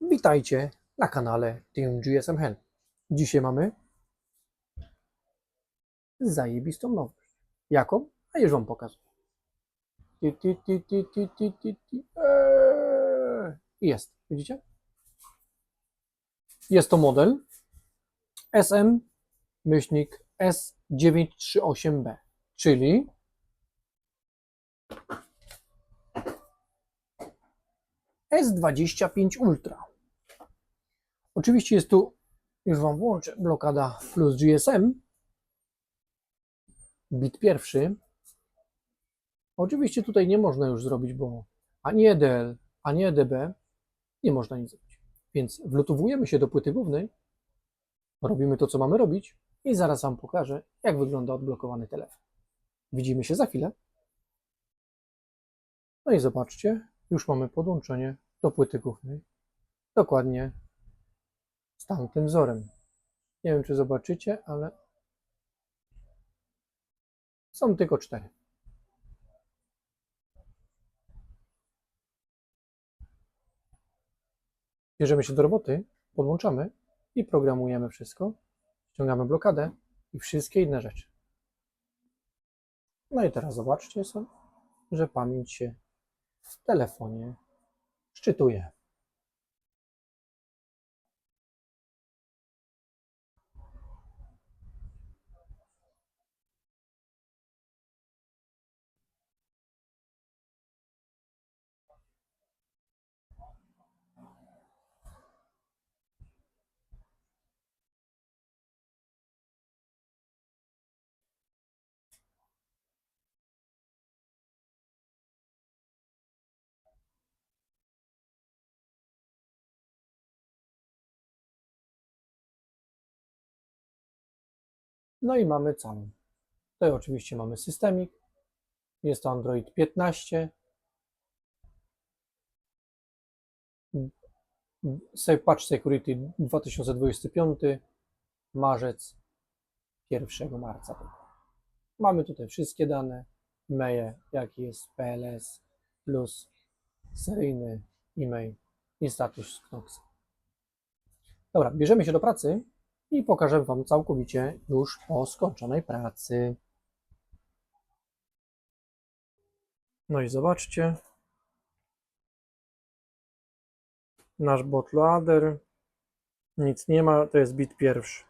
Witajcie na kanale Team GSM Help. Dzisiaj mamy zajebistą nowość. Jaką? A już Wam pokażę. Ti, ti, ti, ti, ti, ti, ti, ti. Eee. Jest, widzicie? Jest to model SM-S938B, czyli S25 Ultra. Oczywiście jest tu, już Wam włączę, blokada plus GSM. Bit pierwszy. Oczywiście tutaj nie można już zrobić, bo ani EDL, ani EDB nie można nic zrobić. Więc wlutowujemy się do płyty głównej, robimy to, co mamy robić i zaraz Wam pokażę, jak wygląda odblokowany telefon. Widzimy się za chwilę. No i zobaczcie, już mamy podłączenie do płyty głównej. Dokładnie z tamtym wzorem. Nie wiem, czy zobaczycie, ale są tylko cztery. Bierzemy się do roboty, podłączamy i programujemy wszystko. Ściągamy blokadę i wszystkie inne rzeczy. No i teraz zobaczcie sobie, że pamięć się w telefonie szczytuje. No i mamy całą. Tutaj oczywiście mamy systemik. Jest to Android 15. Safe Patch Security 2025, marzec 1 marca. Mamy tutaj wszystkie dane, e-maile, jaki jest PLS, plus seryjny e-mail i status Knoxa. Dobra, bierzemy się do pracy i pokażę Wam całkowicie już po skończonej pracy. No i zobaczcie. Nasz bootloader. Nic nie ma, to jest bit pierwszy.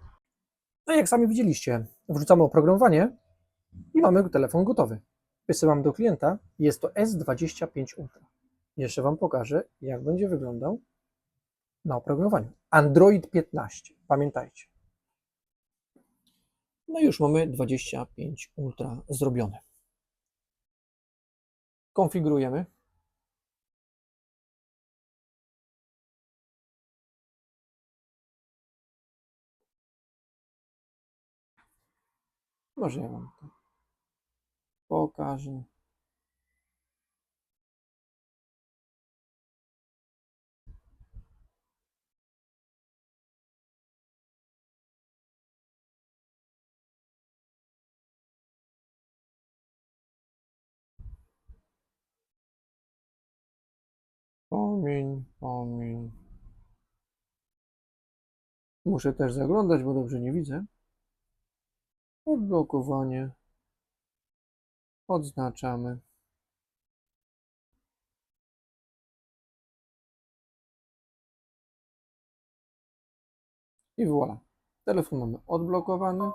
No i jak sami widzieliście, wrzucamy oprogramowanie i mamy telefon gotowy. Wysyłam do klienta, jest to S25 Ultra. Jeszcze Wam pokażę, jak będzie wyglądał na oprogramowaniu. Android 15, pamiętajcie. No już mamy 25 Ultra zrobione. Konfigurujemy. Może ja Wam to pokażę. Pomiń, pomiń. Muszę też zaglądać, bo dobrze nie widzę. Odblokowanie. Odznaczamy. I voilà. Telefon mamy odblokowany.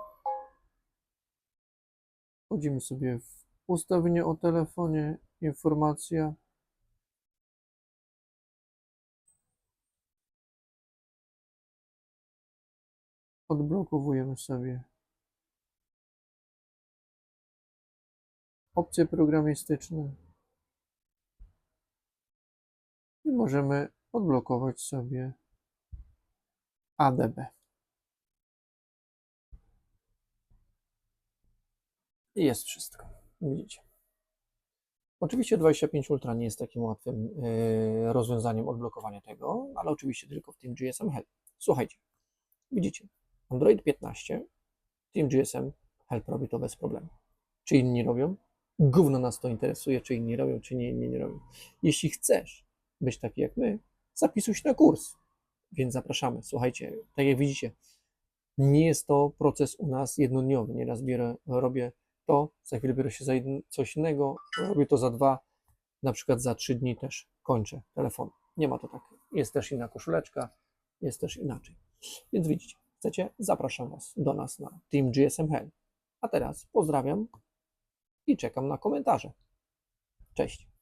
Wchodzimy sobie w ustawienie o telefonie, informacja. Odblokowujemy sobie opcje programistyczne i możemy odblokować sobie ADB. I jest wszystko. Widzicie. Oczywiście 25 Ultra nie jest takim łatwym yy, rozwiązaniem odblokowania tego, ale oczywiście tylko w tym GSM Help. Słuchajcie, widzicie, Android 15, Team GSM Help robi to bez problemu. Czy inni robią? Gówno nas to interesuje, czy inni robią, czy nie, inni nie robią. Jeśli chcesz być taki jak my, zapisuj się na kurs. więc zapraszamy. Słuchajcie, tak jak widzicie, nie jest to proces u nas jednodniowy. Nieraz bierę, robię to, za chwilę biorę się za coś innego, robię to za dwa, na przykład za trzy dni też kończę telefon. Nie ma to tak. Jest też inna koszuleczka, jest też inaczej. Więc widzicie, chcecie? Zapraszam Was do nas na Team GSM Hell. A teraz pozdrawiam i czekam na komentarze. Cześć.